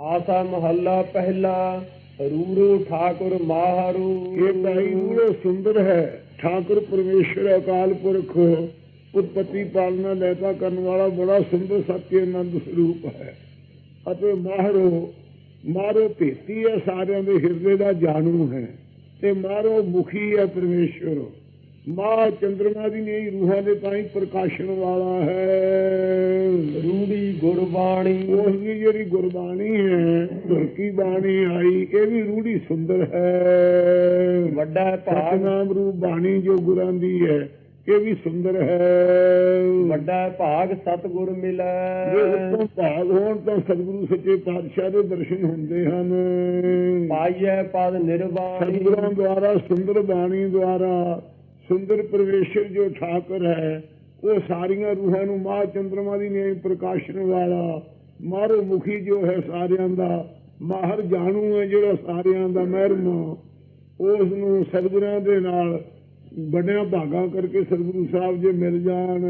ਆਸਾ ਮਹੱਲਾ ਪਹਿਲਾ ਰੂਰੂ ਠਾਕੁਰ ਮਾਹਰੂ। ਇਹ ਭਾਈ ਨੂਰੋ ਸੁੰਦਰ ਹੈ, ਠਾਕੁਰ ਪਰਮੇਸ਼ਰ ਅਕਾਲ ਪੁਰਖ। ਉਤਪਤੀ ਪਾਲਣਾ ਲੈਤਾ ਕਰਨ ਵਾਲਾ ਬੜਾ ਸੁੰਦਰ ਸਤਿ ਆਨੰਦ ਸਰੂਪ ਹੈ। ਅਤੇ ਮਾਹਰੋ ਮਾਰੋ ਭੇਤੀ ਹੈ ਸਾਰਿਆਂ ਦੇ ਹਿਰਦੇ ਦਾ ਜਾਣੂ ਹੈ। ਤੇ ਮਾਰੋ ਮੁਖੀ ਹੈ ਪਰਮੇਸ਼ਰ। ਮਾ ਚੰਦਰਮਾ ਦੀ ਨਹੀਂ ਰੂਹਾਂ ਦੇ ਤਾਂ ਹੀ ਪ੍ਰਕਾਸ਼ਣ ਵਾਲਾ ਹੈ। ਰੂੜੀ ਗੁਰਬਾਣੀ। ਦੀ ਜਿਹੜੀ ਗੁਰਬਾਣੀ ਹੈ ਧੁਰਕੀ ਬਾਣੀ ਆਈ ਇਹ ਵੀ ਰੂੜੀ ਸੁੰਦਰ ਹੈ। ਵੱਡਾ ਭਾਗ। ਸਤਨਾਮ ਰੂਪ ਬਾਣੀ ਜੋ ਗੁਰਾਂ ਦੀ ਹੈ ਇਹ ਵੀ ਸੁੰਦਰ ਹੈ। ਵੱਡਾ ਭਾਗ ਸਤਿਗੁਰ ਜੇ ਮਿਲੈ ਉਤੋਂ ਭਾਗ ਹੋਣ ਤਾਂ ਸਤਿਗੁਰੂ ਸੱਚੇ ਪਾਤਸ਼ਾਹ ਦੇ ਦਰਸ਼ਨ ਹੁੰਦੇ ਹਨ। ਪਾਈਐ ਪਦ ਨਿਰਵਾਣੀ। ਸਤਿਗੁਰਾਂ ਦੁਆਰਾ ਸੁੰਦਰ ਬਾਣੀ ਦੁਆਰਾ ਸੁੰਦਰ ਪਰਮੇਸ਼ਰ ਜੋ ਠਾਕਰ ਹੈ, ਉਹ ਸਾਰੀਆਂ ਰੂਹਾਂ ਨੂੰ ਮਾਹ ਚੰਦਰਮਾ ਦੀ ਨੇ ਪ੍ਰਕਾਸ਼ਣ ਵਾਲਾ, ਮਾਰੋ ਮੁਖੀ ਜੋ ਹੈ ਸਾਰਿਆਂ ਦਾ, ਮਾਹਰ ਜਾਣੂ ਹੈ ਜਿਹੜਾ ਸਾਰਿਆਂ ਦਾ ਮਹਿਰਮ। ਉਸ ਨੂੰ ਸਤਿਗੁਰਾਂ ਦੇ ਨਾਲ ਵੱਡਿਆਂ ਭਾਗਾ ਕਰਕੇ ਸਤਿਗੁਰੂ ਸਾਹਿਬ ਜੇ ਮਿਲ ਜਾਣ।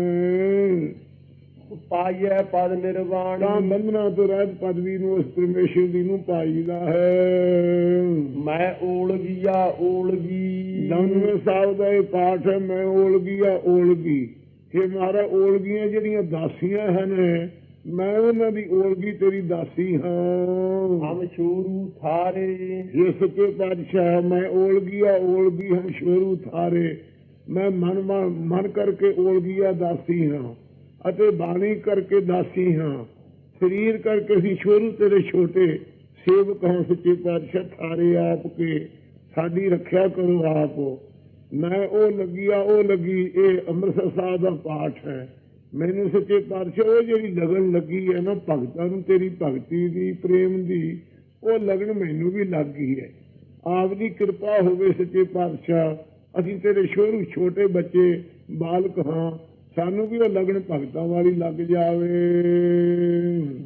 ਪਾਈਐ ਪਦ ਤਾਂ ਨਿਰਵਾਣੀ ਬੰਧਨਾ ਤੋਂ ਰਹਿਤ ਪਦਵੀ ਨੂੰ ਉਸ ਪਰਮੇਸ਼ਰ ਦੀ ਨੂੰ ਪਾਈਦਾ ਹੈ। ਮੈਂ ਓਲਗੀਆ ਓਲਗੀ। ਦਮਨ ਸਾਹਿਬ ਦਾ ਇਹ ਪਾਠ ਹੈ ਮੈਂ ਓਲਗੀ ਆ ਓਲਗੀ। ਇਹ ਮਾਰਾ ਓਲਗੀਆਂ ਜਿਹੜੀਆਂ ਦਾਸੀਆਂ ਹਨ ਮੈਂ ਉਹਨਾਂ ਦੀ ਓਲਗੀ ਤੇਰੀ ਦਾਸੀ ਹਾਂ। ਹਮ ਸ਼ੂਰੂ ਥਾਰੇ। ਇਹ ਸੱਚੇ ਪਾਤਸ਼ਾਹ ਮੈਂ ਓਲਗੀ ਆ ਓਲਗੀ ਹਮ ਸ਼ੋਰੂ ਥਾਰੇ। ਮੈਂ ਮਨ ਮਨ ਕਰਕੇ ਓਲਗੀ ਆ ਦਾਸੀ ਹਾਂ। ਅਤੇ ਬਾਣੀ ਕਰਕੇ ਦਾਸੀ ਹਾਂ। ਸਰੀਰ ਕਰਕੇ ਅਸੀਂ ਸ਼ੋਰੂ ਤੇਰੇ ਛੋਟੇ ਸੇਵਕ ਹਾਂ, ਸੱਚੇ ਪਾਤਸ਼ਾਹ ਥਾਰੇ ਆਪ ਕੇ। ਸਾਡੀ ਰੱਖਿਆ ਕਰੋ ਆਪ। ਮੈਂ ਉਹ ਲੱਗੀ ਉਹ ਲੱਗੀ, ਇਹ ਅੰਮ੍ਰਿਤਸਰ ਸਾਹਿਬ ਦਾ ਪਾਠ ਹੈ। ਮੈਨੂੰ ਸੱਚੇ ਪਾਤਸ਼ਾਹ, ਉਹ ਜਿਹੜੀ ਲਗਨ ਲੱਗੀ ਹੈ ਨਾ, ਭਗਤਾਂ ਨੂੰ ਤੇਰੀ ਭਗਤੀ ਦੀ, ਪ੍ਰੇਮ ਦੀ, ਉਹ ਲਗਨ ਮੈਨੂੰ ਵੀ ਲੱਗ ਗਈ ਹੈ। ਆਪ ਦੀ ਕਿਰਪਾ ਹੋਵੇ ਸੱਚੇ ਪਾਤਸ਼ਾਹ, ਅਸੀਂ ਤੇਰੇ ਸ਼ੋਰੂ ਛੋਟੇ ਬੱਚੇ, ਬਾਲਕ ਹਾਂ। ਸਾਨੂੰ ਵੀ ਉਹ ਲਗਨ ਭਗਤਾਂ ਵਾਲੀ ਲੱਗ ਜਾਵੇ।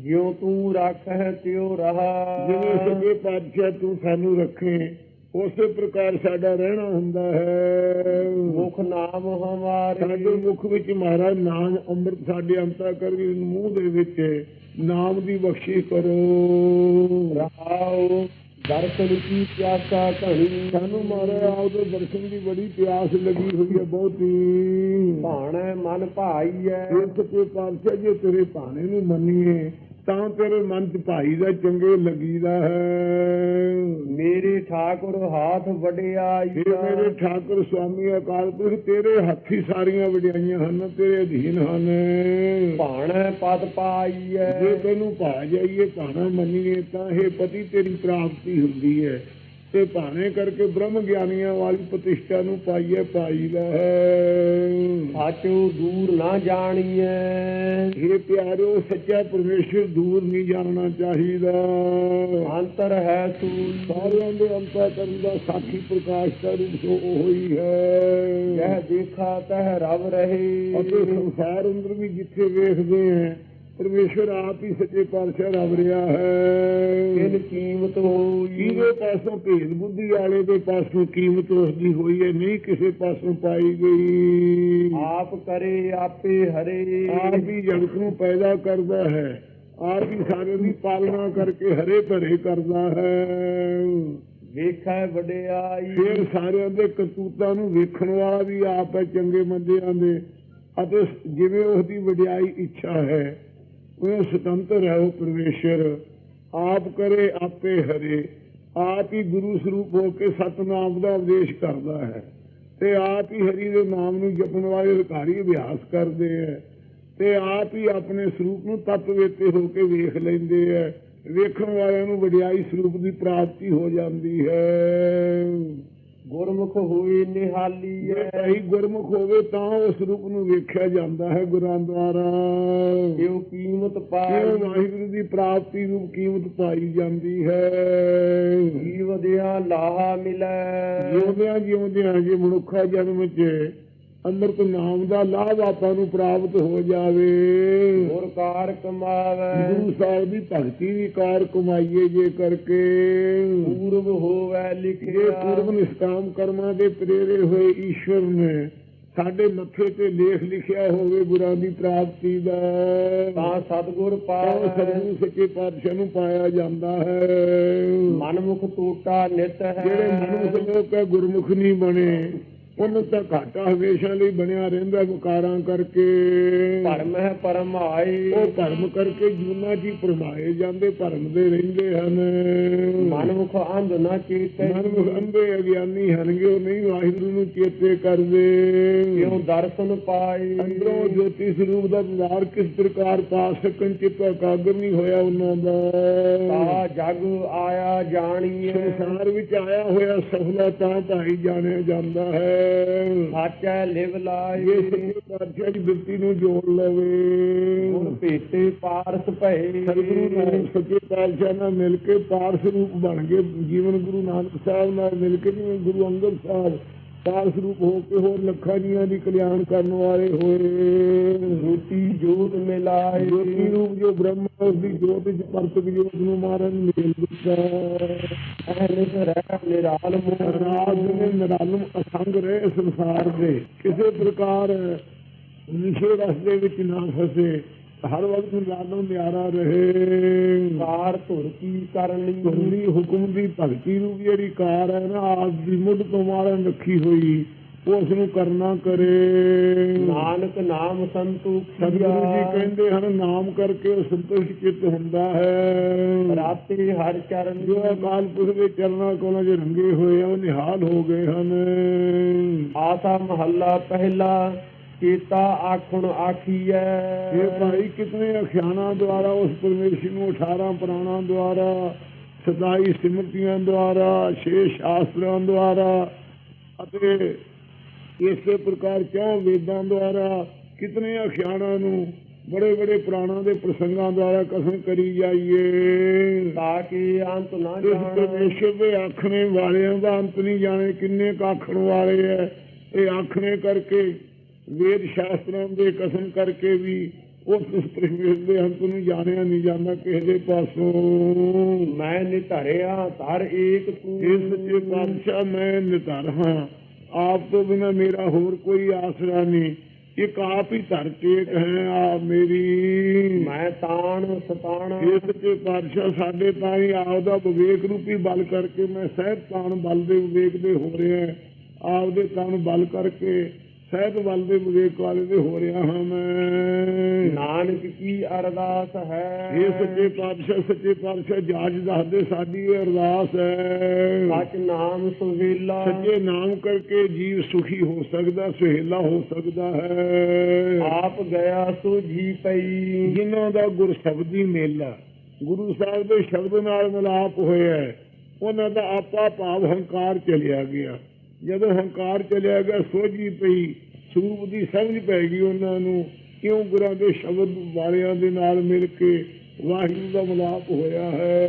ਜਿਉ ਤੂੰ ਰੱਖੈ ਤਿਉ ਰਹਾ। ਜਿਵੇਂ ਸੱਚੇ ਪਾਤਸ਼ਾਹ ਤੂੰ ਸਾਨੂੰ ਰੱਖੇ ਉਸੇ ਪ੍ਰਕਾਰ ਸਾਡਾ ਰਹਿਣਾ ਹੁੰਦਾ ਹੈ। ਮੁਖ ਨਾਮ ਹਮਾਰੇ। ਸਾਡੇ ਮੁਖ ਵਿੱਚ ਮਹਾਰਾਜ ਨਾਮ ਅੰਮ੍ਰਿਤ ਸਾਡੇ ਅੰਤਾ ਕਰਕੇ ਮੂੰਹ ਦੇ ਵਿੱਚ ਨਾਮ ਦੀ ਬਖਸ਼ੀ ਕਰੋ। ਰਹਾਉ ਦਰਸ਼ਨ ਕੀ ਪਿਆਸਾ ਘਣੀ ਸਾਨੂੰ ਮਹਾਰਾਜ ਆਪਦੇ ਦਰਸ਼ਨ ਦੀ ਬੜੀ ਪਿਆਸ ਲੱਗੀ ਹੋਈ ਹੈ ਬਹੁਤੀ। ਭਾਣੈ ਮਨ ਭਾਈਐ। ਇਹ ਸੱਚੇ ਪਾਤਸ਼ਾਹ ਜੇ ਤੇਰੇ ਭਾਣੇ ਨੂੰ ਮੰਨੀਏ। ਤਾਂ ਤੇਰੇ ਮਨ 'ਚ ਭਾਈ ਦਾ ਚੰਗੇ ਲੱਗੀਦਾ ਹੈ। ਮੇਰੇ ਠਾਕੁਰ ਹਾਥ ਵਡਿਆਈ ਇਹ ਮੇਰੇ ਠਾਕੁਰ ਸੁਆਮੀ ਅਕਾਲ ਪੁਰਖ ਤੇਰੇ ਹੱਥੀ ਸਾਰੀਆਂ ਵਡਿਆਈਆਂ ਹਨ ਤੇਰੇ ਅਧੀਨ ਹਨ। ਭਾਣੈ ਪਦ ਪਾਈਐ ਜੇ ਤੈਨੂੰ ਭਾ ਜਾਈਏ ਭਾਣਾ ਮੰਨੀਏ ਤਾਂ ਇਹ ਪਤੀ ਤੇਰੀ ਪ੍ਰਾਪਤੀ ਹੁੰਦੀ ਹੈ ਤੇ ਭਾਣੇ ਕਰਕੇ ਬ੍ਰਹਮ ਗਿਆਨੀਆਂ ਵਾਲੀ ਪ੍ਰਤਿਸ਼ਠਾ ਨੂੰ ਪਾਈਏ ਪਾਈਦਾ ਹੈ ਸਾਚੂ ਦੂਰ ਨਾ ਜਾਣੀਐ। ਇਹ ਪਿਆਰਿਓ ਸੱਚਾ ਪਰਮੇਸ਼ਰ ਦੂਰ ਨਹੀਂ ਜਾਣਾ ਚਾਹੀਦਾ। ਅੰਤਰ ਹੈ ਸੂਲ ਸਾਰਿਆਂ ਦੇ ਅੰਤਰ ਕਰਨ ਦਾ ਸਾਖੀ ਪ੍ਰਕਾਸ਼ ਦਾ ਰੂਪ ਉਹੀ ਹੈ ਜਹ ਦੇਖਾ ਤਹ ਰਵ ਰਹੇ। ਅਤੇ ਸੰਸਾਰ ਅੰਦਰ ਵੀ ਜਿੱਥੇ ਵੇਖਦੇ ਆ ਪਰਮੇਸ਼ਰ ਆਪ ਹੀ ਸੱਚੇ ਪਾਤਸ਼ਾਹ ਰਵ ਰਿਹਾ ਹੈ। ਕੀਮਤ ਹੋਈ ਜਿਹਦੇ ਪਾਸੋਂ ਭੇਦ ਬੁੱਧੀ ਵਾਲੇ ਦੇ ਪਾਸੋਂ ਕੀਮਤ ਉਸਦੀ ਹੋਈ ਹੈ ਨਹੀਂ ਕਿਸੇ ਪਾਸੋਂ ਪਾਈ ਗਈ। ਆਪ ਕਰੇ ਆਪੇ ਹਰੇ। ਆਪ ਹੀ ਜਗਤ ਨੂੰ ਪੈਦਾ ਕਰਦਾ ਹੈ। ਆਪ ਹੀ ਸਾਰਿਆਂ ਦੀ ਪਾਲਣਾ ਕਰਕੇ ਹਰੇ ਭਰੇ ਕਰਦਾ ਹੈ। ਵੇਖੈ ਵਡਿਆਈ। ਫਿਰ ਸਾਰਿਆਂ ਦੇ ਕਰਤੂਤਾਂ ਨੂੰ ਵੇਖਣ ਵਾਲਾ ਵੀ ਆਪ ਹੈ ਚੰਗੇ ਮੰਦਿਆਂ ਦੇ। ਅਤੇ ਜਿਵੇਂ ਉਸ ਦੀ ਵਡਿਆਈ ਇੱਛਾ ਹੈ ਉਹ ਸੁਤੰਤਰ ਹੈ ਉਹ ਪਰਮੇਸ਼ਰ। ਆਪ ਕਰੇ, ਆਪੇ ਹਰੇ। ਆਪ ਹੀ ਗੁਰੂ ਸਰੂਪ ਹੋ ਕੇ ਸਤਨਾਮ ਦਾ ਉਪਦੇਸ਼ ਕਰਦਾ ਹੈ। ਤੇ ਆਪ ਹੀ ਹਰੀ ਦੇ ਨਾਮ ਨੂੰ ਜਪਣ ਵਾਲੇ ਅਧਿਕਾਰੀ ਅਭਿਆਸ ਕਰਦੇ ਹੈ। ਤੇ ਆਪ ਹੀ ਆਪਣੇ ਸਰੂਪ ਨੂੰ ਤਤ ਵੇਤੇ ਹੋ ਕੇ ਵੇਖ ਲੈਂਦੇ ਹੈ। ਵੇਖਣ ਵਾਲਿਆਂ ਨੂੰ ਵਡਿਆਈ ਸਰੂਪ ਦੀ ਪ੍ਰਾਪਤੀ ਹੋ ਜਾਂਦੀ ਹੈ। ਗੁਰਮੁਖ ਹੋਈ ਨਿਹਾਲੀ ਹੈ ਗੁਰਮੁਖ ਹੋਵੇ ਤਾਂ ਉਸ ਰੂਪ ਨੂੰ ਵੇਖਿਆ ਜਾਂਦਾ ਹੈ ਗੁਰਾਂ ਦੁਆਰਾ। ਕਿਉ ਕੀਮਤ ਕਿਉਂ ਪਾਈ ਵਾਹਿਗੁਰੂ ਦੀ ਪ੍ਰਾਪਤੀ ਨੂੰ ਕੀਮਤ ਪਾਈ ਜਾਂਦੀ ਹੈ। ਜੀਵ ਦਿਆ ਲਾਹਾ ਮਿਲੈ। ਜਿਉਂਦਿਆਂ ਜਿਉਂਦਿਆਂ ਜੇ ਮਨੁੱਖਾ ਜਨਮ 'ਚ ਅੰਮ੍ਰਿਤ ਨਾਮ ਦਾ ਲਾਭ ਆਪਾਂ ਨੂੰ ਪ੍ਰਾਪਤ ਹੋ ਜਾਵੇ। ਗੁਰ ਕਾਰ ਕਮਾਵੈ। ਗੁਰੂ ਸਾਹਿਬ ਦੀ ਭਗਤੀ ਦੀ ਕਾਰ ਕਮਾਈਏ ਜੇ ਕਰਕੇ। ਪੂਰਬ ਹੋਵੈ ਲਿਖਿਆ। ਪੂਰਵ ਨਿਸ਼ਕਾਮ ਕਰਮਾਂ ਦੇ ਪ੍ਰੇਰੇ ਹੋਏ ਈਸ਼ਵਰ ਨੇ ਸਾਡੇ ਮੱਥੇ ਤੇ ਲੇਖ ਲਿਖਿਆ ਹੋਵੇ ਗੁਰਾਂ ਦੀ ਪ੍ਰਾਪਤੀ ਦਾ। ਤਾਂ ਸਤਗੁਰ ਪਾਵੈ। ਸਤਿਗੁਰੂ ਸੱਚੇ ਪਾਤਸ਼ਾਹ ਨੂੰ ਪਾਇਆ ਜਾਂਦਾ ਹੈ। ਮਨਮੁਖ ਟੂਟਾ ਨਿਤ ਹੈ। ਜਿਹੜੇ ਮਨੁੱਖ ਲੋਕ ਗੁਰਮੁਖ ਨਹੀਂ ਬਣੇ। ਉਹਨੂੰ ਤਾਂ ਘਾਟਾ ਹਮੇਸ਼ਾ ਲਈ ਬਣਿਆ ਰਹਿੰਦਾ ਵਿਕਾਰਾਂ ਕਰਕੇ। ਭਰਮ ਹੈ ਪਰਮ ਆਈ ਉਹ ਧਰਮ ਕਰਕੇ ਜੂਨਾ ਜੀ ਪਰਮਾਏ ਜਾਂਦੇ ਭਰਮਦੇ ਰਹਿੰਦੇ ਹਨ। ਮਨਮੁਖ ਅੰਧ ਨਾ ਚੀਤੇ। ਮਨੁੱਖ ਅੰਧੇ ਅਗਿਆਨੀ ਹਨਗੇ ਉਹ ਨਹੀਂ ਵਾਹਿਗੁਰੂ ਨੂੰ ਚੇਤੇ ਕਰਦੇ। ਕਿਉ ਦਰਸ਼ਨ ਪਾਈ ਅੰਦਰੋਂ ਜੋਤੀ ਸਰੂਪ ਦਾ ਵਿਚਾਰ ਕਿਸ ਪ੍ਰਕਾਰ ਪਾ ਸਕਣ ਚਿੱਤ ਇਕਾਗਰ ਨਹੀਂ ਹੋਇਆ ਉਹਨਾਂ ਦਾ। ਤਾ ਜਗ ਆਇਆ ਜਾਣੀਏ ਸੰਸਾਰ ਵਿੱਚ ਆਇਆ ਹੋਇਆ ਸਫਲਾ ਤਾਂ ਭਾਈ ਜਾਣਿਆ ਜਾਂਦਾ ਹੈ। ਸਾਚੈ ਲਿਵ ਸੱਚੇ ਪਾਤਸ਼ਾਹ ਦੀ ਬਿਰਤੀ ਨੂੰ ਜੋੜ ਲਵੇ। ਗੁਣ ਭੇਟੇ ਪਾਰਸ ਭਏ। ਸਤਿਗੁਰੂ ਨਾਨਕ ਸੱਚੇ ਪਾਤਸ਼ਾਹ ਨਾਲ ਮਿਲ ਕੇ ਪਾਰਸ ਰੂਪ ਬਣ ਗਏ। ਜੀਵਨ ਗੁਰੂ ਨਾਨਕ ਸਾਹਿਬ ਨਾਲ ਮਿਲ ਕੇ ਜਿਵੇਂ ਗੁਰੂ ਅੰਗਦ ਸਾਹਿਬ ਪਾਰਸ ਰੂਪ ਹੋ ਕੇ ਹੋਰ ਲੱਖਾਂ ਜੀਆਂ ਦੀ ਕਲਿਆਣ ਕਰਨ ਵਾਲੇ ਹੋਏ। ਜੋਤੀ ਜੋਤ ਮਿਲਾਈ ਜੋਤੀ ਰੂਪ ਜੋ ਬ੍ਰਹਮ ਉਸ ਦੀ ਜੋਤ ਵਿੱਚ ਪਰਤਕ ਜੋਤ ਨੂੰ ਮਾਰਨ ਮੇਲ ਦਿੱਤਾ। ਅਹਲਿਸ ਰਹਿ ਨਿਰਾਲ ਰਾਜ ਨੇ। ਨਿਰਾਲਮ ਅਸੰਗ ਰਹੇ ਸੰਸਾਰ ਦੇ। ਕਿਸੇ ਪ੍ਰਕਾਰ ਨਿਸ਼ੇ ਰਸ ਦੇ ਵਿੱਚ ਨਾ ਫਸੇ। ਹਰ ਵਕਤ ਨਿਰਾਲਮ ਨਿਆਰਾ ਰਹੇ। ਕਾਰ ਧੁਰ ਕੀ ਕਰਨੀ ਤੁਮਰੀ ਹੁਕਮ ਦੀ ਭਗਤੀ ਰੂਪ ਜਿਹੜੀ ਕਾਰ ਹੈ ਨਾ ਆਪ ਦੀ ਮੁੱਢ ਤੋਂ ਮਾਰਨ ਰੱਖੀ ਹੋਈ ਉਸ ਨੂੰ ਕਰਨਾ ਕਰੇ। ਨਾਨਕ ਨਾਮ ਸੰਤੋਖ ਸਤਿਗੁਰੂ ਜੀ ਕਹਿੰਦੇ ਹਨ ਨਾਮ ਕਰਕੇ ਸੰਤੁਸ਼ਟ ਚਿੱਤ ਹੁੰਦਾ ਹੈ। ਰਾਤੇ ਹਰ ਚਰਨ ਜੋ ਅਕਾਲ ਪੁਰਖ ਦੇ ਚਰਨਾਂ ਕੋਲੋਂ ਜੇ ਰੰਗੇ ਹੋਏ ਆ ਉਹ ਨਿਹਾਲ ਹੋ ਗਏ ਹਨ। ਆਸਾ ਮਹੱਲਾ ਪਹਿਲਾ ਕੀਤਾ ਆਖਣ ਆਖੀਐ। ਇਹ ਭਾਈ ਕਿਤਨੇ ਅਖਿਆਨਾਂ ਦੁਆਰਾ ਉਸ ਪਰਮੇਸ਼ਰ ਨੂੰ 18 ਪੁਰਾਣਾਂ ਦੁਆਰਾ 27 ਸਿਮਰਤੀਆਂ ਦੁਆਰਾ 6 ਸ਼ਾਸਤਰਾਂ ਦੁਆਰਾ ਅਤੇ ਇਸੇ ਪ੍ਰਕਾਰ ਕਿਉਂ ਵੇਦਾਂ ਦੁਆਰਾ ਕਿਤਨੇ ਅਖਿਆਨਾਂ ਨੂੰ ਬੜੇ ਬੜੇ ਪੁਰਾਣਾਂ ਦੇ ਪ੍ਰਸੰਗਾਂ ਦੁਆਰਾ ਕਥਨ ਕਰੀ ਜਾਈਏ। ਤਾਂ ਕਿ ਅੰਤ ਨਾ ਜਾਣ। ਪਰਮੇਸ਼ਰ ਦੇ ਆਖਣੇ ਵਾਲਿਆਂ ਦਾ ਅੰਤ ਨਹੀਂ ਜਾਣੇ ਕਿੰਨੇ ਕੁ ਆਖਣ ਵਾਲੇ ਐ। ਇਹ ਆਖਣੇ ਕਰਕੇ ਵੇਦ ਸ਼ਾਸਤਰਾਂ ਦੇ ਕਥਨ ਕਰਕੇ ਵੀ ਉਸ ਪਰਮੇਸ਼ਰ ਦੇ ਅੰਤ ਨੂੰ ਜਾਣਿਆ ਨਹੀਂ ਜਾਂਦਾ ਕਿਸੇ ਦੇ ਪਾਸੋਂ। ਮੈਂ ਨਿਧਰਿਆ ਧਰ ਏਕ ਤੂੰ। ਇਹ ਸੱਚੇ ਪਾਤਸ਼ਾਹ ਮੈਂ ਨਿਧਰ ਹਾਂ। ਆਪ ਤੋਂ ਬਿਨਾ ਮੇਰਾ ਹੋਰ ਕੋਈ ਆਸਰਾ ਨਹੀਂ। ਇੱਕ ਆਪ ਹੀ ਧਰ ਟੇਕ ਹੈ ਆ ਮੇਰੀ। ਮੈਂ ਤਾਣ ਸਤਾਣ। ਇਹ ਸੱਚੇ ਪਾਤਸ਼ਾਹ ਸਾਡੇ ਤਾਂ ਹੀ ਆਪਦਾ ਵਿਵੇਕ ਰੂਪੀ ਬਲ ਕਰਕੇ ਮੈਂ ਸਹਿਤ ਤਾਣ ਬਲ ਦੇ ਵਿਵੇਕ ਦੇ ਹੋ ਰਿਹਾ। ਆਪਦੇ ਤਾਣ ਬਲ ਕਰਕੇ ਸਹਿਤ ਬਲ ਦੇ ਵਿਵੇਕ ਵਾਲੇ ਦੇ ਹੋ ਰਿਹਾ ਹਾਂ ਮੈਂ। ਨਾਨਕ ਕੀ ਅਰਦਾਸ ਹੈ? ਇਹ ਸੱਚੇ ਪਾਤਸ਼ਾਹ ਸੱਚੇ ਪਾਤਸ਼ਾਹ ਜਾਜ ਦੱਸਦੇ ਸਾਡੀ ਇਹ ਅਰਦਾਸ ਹੈ। ਸਚ ਨਾਮ ਸੁਹੇਲਾ। ਸੱਚੇ ਨਾਮ ਕਰਕੇ ਜੀਵ ਸੁਖੀ ਹੋ ਸਕਦਾ ਸੁਹੇਲਾ ਹੋ ਸਕਦਾ ਹੈ। ਆਪ ਗਿਆ ਸੁਝੀ ਪਈ। ਜਿਨ੍ਹਾਂ ਦਾ ਗੁਰ ਸ਼ਬਦੀ ਮੇਲਾ ਗੁਰੂ ਸਾਹਿਬ ਦੇ ਸ਼ਬਦ ਨਾਲ ਮਿਲਾਪ ਹੋਇਆ ਹੈ, ਉਹਨਾਂ ਦਾ ਆਪਾ ਭਾਵ ਹੰਕਾਰ ਚਲਿਆ ਗਿਆ। ਜਦੋਂ ਹੰਕਾਰ ਚਲਿਆ ਗਿਆ ਸੋਝੀ ਪਈ। ਸਰੂਪ ਦੀ ਸਮਝ ਪੈ ਗਈ ਉਹਨਾਂ ਨੂੰ। ਕਿਉਂ ਗੁਰਾਂ ਦੇ ਸ਼ਬਦ ਵਾਲਿਆਂ ਦੇ ਨਾਲ ਮਿਲ ਕੇ ਵਾਹਿਗੁਰੂ ਦਾ ਮਿਲਾਪ ਹੋਇਆ ਹੈ?